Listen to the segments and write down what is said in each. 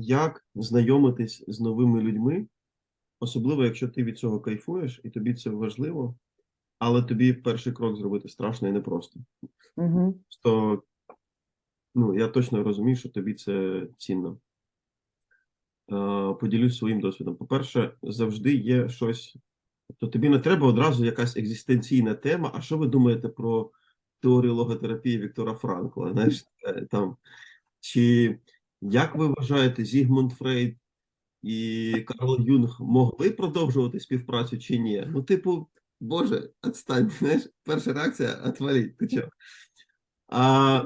як знайомитись з новими людьми, особливо якщо ти від цього кайфуєш і тобі це важливо, але тобі перший крок зробити страшно і непросто. Угу. То ну, я точно розумію, що тобі це цінно. Е, Поділюсь своїм досвідом. По-перше, завжди є щось. Тобто тобі не треба одразу якась екзистенційна тема. А що ви думаєте про теорію логотерапії Віктора Франкла? Знаєш, е, там, чи як ви вважаєте, Зігмунд Фрейд і Карл Юнг могли продовжувати співпрацю чи ні? Ну, типу, Боже, відстань, знаєш, перша реакція отваліть, ти чого? А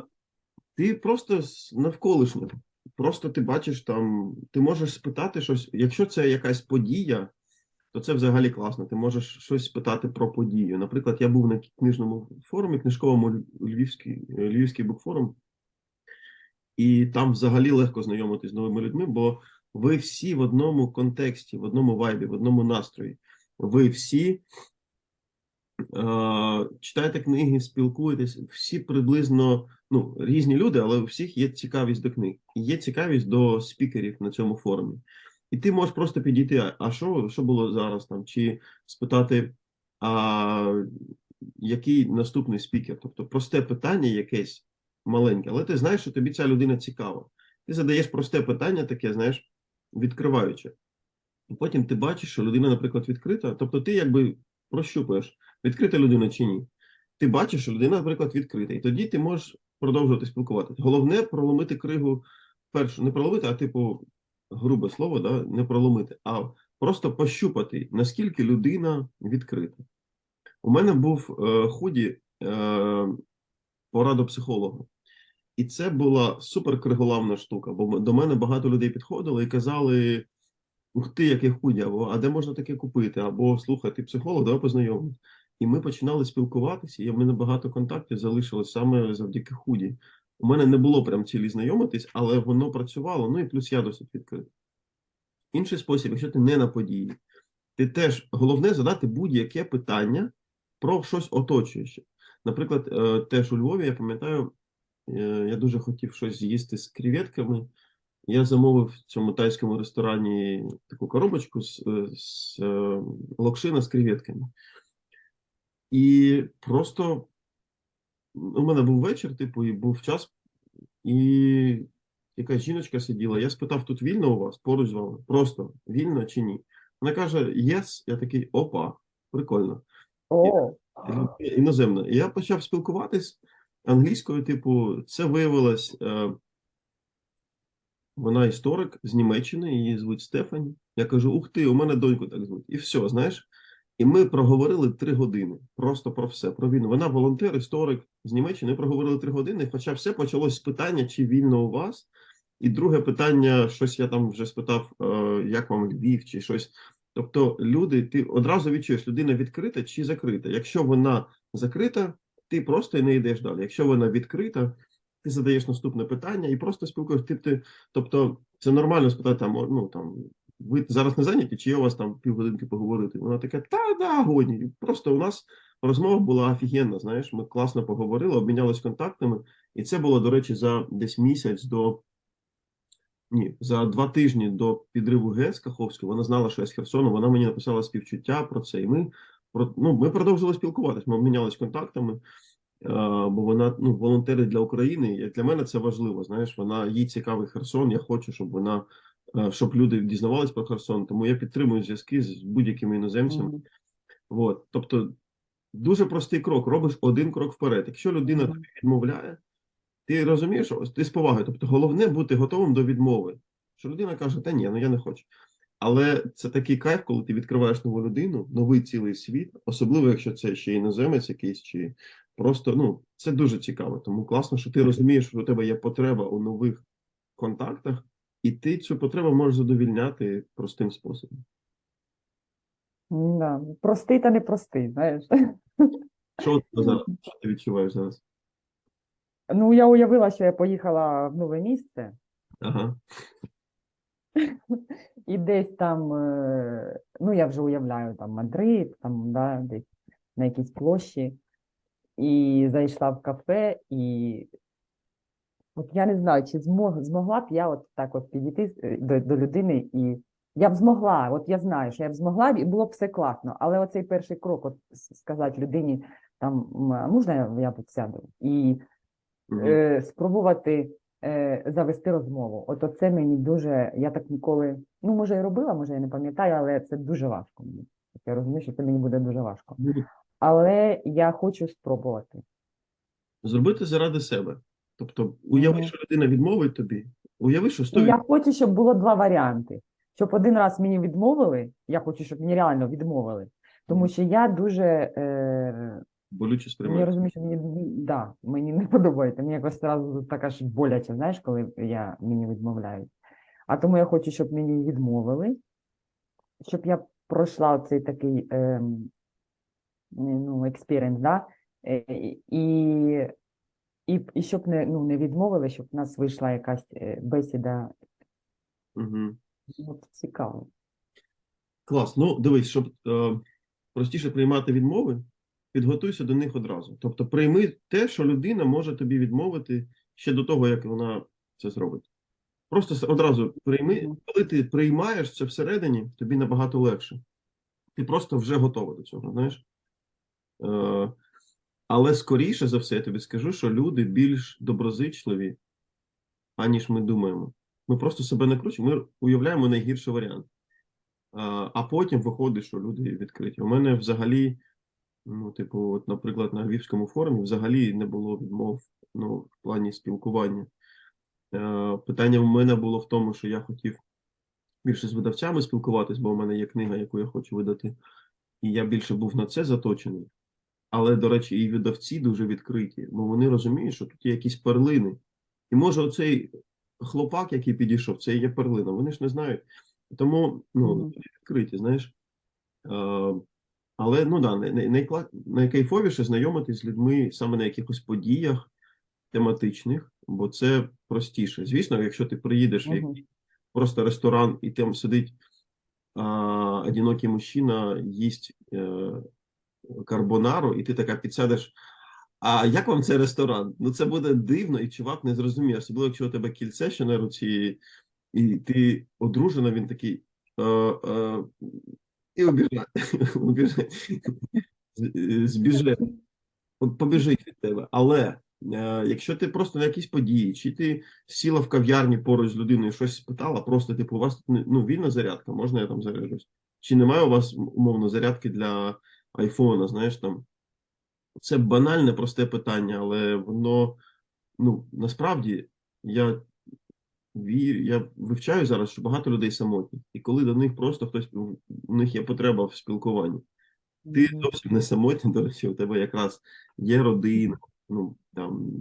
ти просто з навколишнього. Просто ти бачиш там, ти можеш спитати щось. Якщо це якась подія, то це взагалі класно. Ти можеш щось спитати про подію. Наприклад, я був на книжному форумі, книжковому Львівський, Львівський букфорум, і там взагалі легко знайомитись з новими людьми, бо ви всі в одному контексті, в одному вайбі, в одному настрої. Ви всі е, читаєте книги, спілкуєтесь, всі приблизно ну, різні люди, але у всіх є цікавість до книг. Є цікавість до спікерів на цьому форумі. І ти можеш просто підійти, а що, що було зараз там, чи спитати, а який наступний спікер? Тобто просте питання якесь маленьке, але ти знаєш, що тобі ця людина цікава. Ти задаєш просте питання, таке, знаєш, відкриваюче. І потім ти бачиш, що людина, наприклад, відкрита. Тобто ти якби прощупуєш, відкрита людина чи ні. Ти бачиш, що людина, наприклад, відкрита, і тоді ти можеш продовжувати спілкуватися. Головне проломити кригу першу, не проломити, а типу, грубе слово, да, не проломити, а просто пощупати, наскільки людина відкрита. У мене був е, худі е, порада психолога. І це була супер криголамна штука, бо до мене багато людей підходили і казали: Ух ти, яке худі, або а де можна таке купити? Або слухай, ти психолог, давай познайомимось. І ми починали спілкуватися, і в мене багато контактів залишилось саме завдяки худі. У мене не було прям цілі знайомитись, але воно працювало. Ну і плюс я досить відкритий. Інший спосіб, якщо ти не на події, ти теж головне задати будь-яке питання про щось оточуюче. Наприклад, е, теж у Львові, я пам'ятаю, е, я дуже хотів щось з'їсти з креветками. Я замовив в цьому тайському ресторані таку коробочку з, е, з локшина з креветками. І просто у мене був вечір, типу, і був час, і якась жіночка сиділа. Я спитав, тут вільно у вас поруч з вами? Просто вільно чи ні? Вона каже: Yes. Я такий, опа, прикольно. О, Іноземно. Я почав спілкуватись англійською, типу, це виявилось. Е, вона історик з Німеччини, її звуть Стефані. Я кажу: Ух ти, у мене доньку так звуть. І все, знаєш. І ми проговорили три години просто про все, про війну. Вона волонтер, історик з Німеччини. Ми проговорили три години, хоча все почалось з питання, чи вільно у вас. І друге питання, щось я там вже спитав, е, як вам Львів, чи щось. Тобто, люди, ти одразу відчуєш, людина відкрита чи закрита. Якщо вона закрита, ти просто не йдеш далі. Якщо вона відкрита, ти задаєш наступне питання і просто спілкуєш. Ти, ти, тобто, це нормально спитати там, ну там. Ви зараз не зайняті, чи є у вас там півгодинки поговорити? Вона така, та да, годні. І Просто у нас розмова була офігенна. Знаєш, ми класно поговорили, обмінялись контактами, і це було, до речі, за десь місяць до ні, за два тижні до підриву ГЕС Каховської. Вона знала, що я з Херсону. Вона мені написала співчуття про це. І ми про ну, ми продовжили спілкуватись. Ми обмінялись контактами. е, Бо вона ну, волонтери для України. І для мене це важливо. Знаєш, вона їй цікавий Херсон. Я хочу, щоб вона е, щоб люди дізнавались про Херсон. Тому я підтримую зв'язки з будь-якими іноземцями. мгм. От, тобто, дуже простий крок. Робиш один крок вперед. Якщо людина тобі відмовляє, ти розумієш, що ти з повагою. Тобто, головне бути готовим до відмови. Що людина каже, та ні, ну я не хочу. Але це такий кайф, коли ти відкриваєш нову людину, новий цілий світ, особливо якщо це ще іноземець якийсь, чи просто ну це дуже цікаво. Тому класно, що ти розумієш, що у тебе є потреба у нових контактах, і ти цю потребу можеш задовільняти простим способом. Да. Простий та непростий, знаєш. Що тебе зараз? Що ти відчуваєш зараз? Ну, я уявила, що я поїхала в нове місце, Ага. і десь там, е, ну, я вже уявляю, там Мадрид, там, да, десь на якійсь площі, і зайшла в кафе, і От я не знаю, чи змог, змогла б я от так от підійти е, до, до людини і я б змогла, от я знаю, що я б змогла, і було б все класно. Але оцей перший крок, от сказати людині, там, можна я, тут сяду? І. е, спробувати е, завести розмову. От оце мені дуже, я так ніколи, ну, може, і робила, може, я не пам'ятаю, але це дуже важко мені. Я розумію, що це мені буде дуже важко. Але я хочу спробувати. Зробити заради себе. Тобто, уяви, що людина відмовить тобі, уяви, що стоїть. я хочу, щоб було два варіанти. Щоб один раз мені відмовили, я хочу, щоб мені реально відмовили. Тому що я дуже е, болюче я розумію, що мені да, мені не подобається. Мені якось одразу так аж боляче, знаєш, коли я мені відмовляють. А тому я хочу, щоб мені відмовили, щоб я пройшла цей такий ем, ну, експіріенс, да? Е, і, і, і щоб не, ну, не відмовили, щоб в нас вийшла якась е, бесіда Угу. От цікаво. Клас. Ну, дивись, щоб е, простіше приймати відмови, підготуйся до них одразу. Тобто, прийми те, що людина може тобі відмовити ще до того, як вона це зробить. Просто одразу прийми, коли ти приймаєш це всередині, тобі набагато легше. Ти просто вже готова до цього, знаєш. Е, але скоріше за все, я тобі скажу, що люди більш доброзичливі, аніж ми думаємо. Ми просто себе не кручимо, ми уявляємо найгірший варіант. А, а потім виходить, що люди відкриті. У мене взагалі, ну, типу, от, наприклад, на Львівському форумі взагалі не було відмов ну, в плані спілкування. Е, питання в мене було в тому, що я хотів більше з видавцями спілкуватись, бо у мене є книга, яку я хочу видати, і я більше був на це заточений. Але, до речі, і видавці дуже відкриті, бо вони розуміють, що тут є якісь перлини. І може оцей хлопак, який підійшов, це і є перлина. Вони ж не знають. Тому ну, відкриті, знаєш. Е, але ну да, найкла- найкайфовіше знайомитись з людьми саме на якихось подіях тематичних, бо це простіше. Звісно, якщо ти приїдеш в якийсь просто ресторан, і там сидить а, одинокий мужчина, їсть е, карбонару, і ти така підсядеш. А як вам цей ресторан? Ну це буде дивно, і чувак не зрозуміє, особливо якщо у тебе кільце ще на руці, і ти одружена, він такий. Е, е, і убіжать. Убіжать. З- Збіже. Побіжить від тебе. Але е, якщо ти просто на якісь події, чи ти сіла в кав'ярні поруч з людиною, щось спитала, просто типу, у вас тут, ну, вільна зарядка, можна я там заряджусь? Чи немає у вас умовно зарядки для айфона, знаєш там? Це банальне, просте питання, але воно ну насправді я вірю, я вивчаю зараз, що багато людей самотні, і коли до них просто хтось у них є потреба в спілкуванні. Ти зовсім не самотній, до речі, у тебе якраз є родина, ну там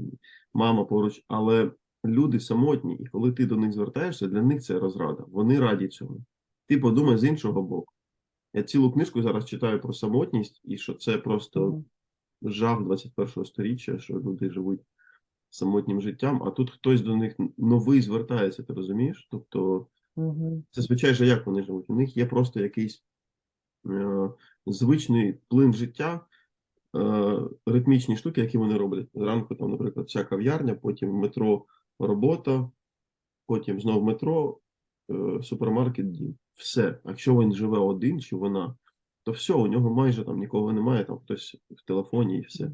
мама поруч, але люди самотні, і коли ти до них звертаєшся, для них це розрада. Вони раді цьому. Ти подумай з іншого боку. Я цілу книжку зараз читаю про самотність, і що це просто жах 21-го сторіччя, що люди живуть самотнім життям, а тут хтось до них новий звертається, ти розумієш? Тобто, Мгм. зазвичай же як вони живуть? У них є просто якийсь е, звичний плин життя, е, ритмічні штуки, які вони роблять. Зранку, там, наприклад, вся кав'ярня, потім метро робота, потім знов метро, е, супермаркет, дім. Все. А якщо він живе один чи вона, то все, у нього майже там нікого немає, там хтось в телефоні і все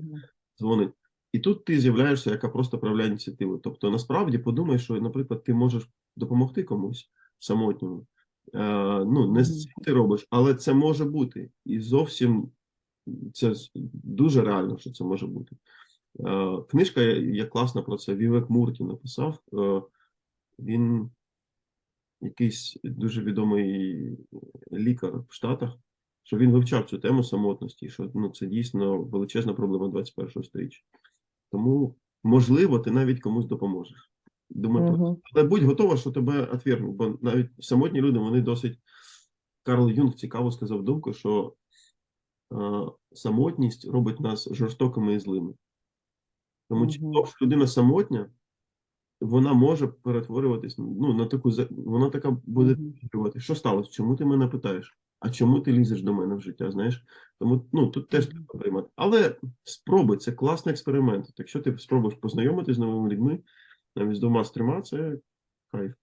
дзвонить. І тут ти з'являєшся, яка просто проявляє ініціативу. Тобто, насправді подумай, що, наприклад, ти можеш допомогти комусь самотньому. Е, ну, не з цим ти робиш, але це може бути. І зовсім це дуже реально, що це може бути. Е, книжка є класна про це. Вівек Мурті написав. Е, він якийсь дуже відомий лікар в Штатах, що він вивчав цю тему самотності, що ну, це дійсно величезна проблема 21-го сторіччя. Тому, можливо, ти навіть комусь допоможеш. Думаю, про але будь готова, що тебе отвергнуть, бо навіть самотні люди, вони досить. Карл Юнг цікаво сказав думку, що е, самотність робить нас жорстокими і злими. Тому чим довше людина самотня, вона може перетворюватись ну, на таку вона така буде Що сталося? Чому ти мене питаєш? А чому ти лізеш до мене в життя? Знаєш? Тому ну тут теж треба приймати. Але спробуй, це класний експеримент. Якщо ти спробуєш познайомитися з новими людьми, навіть з двома з трьома це кайф.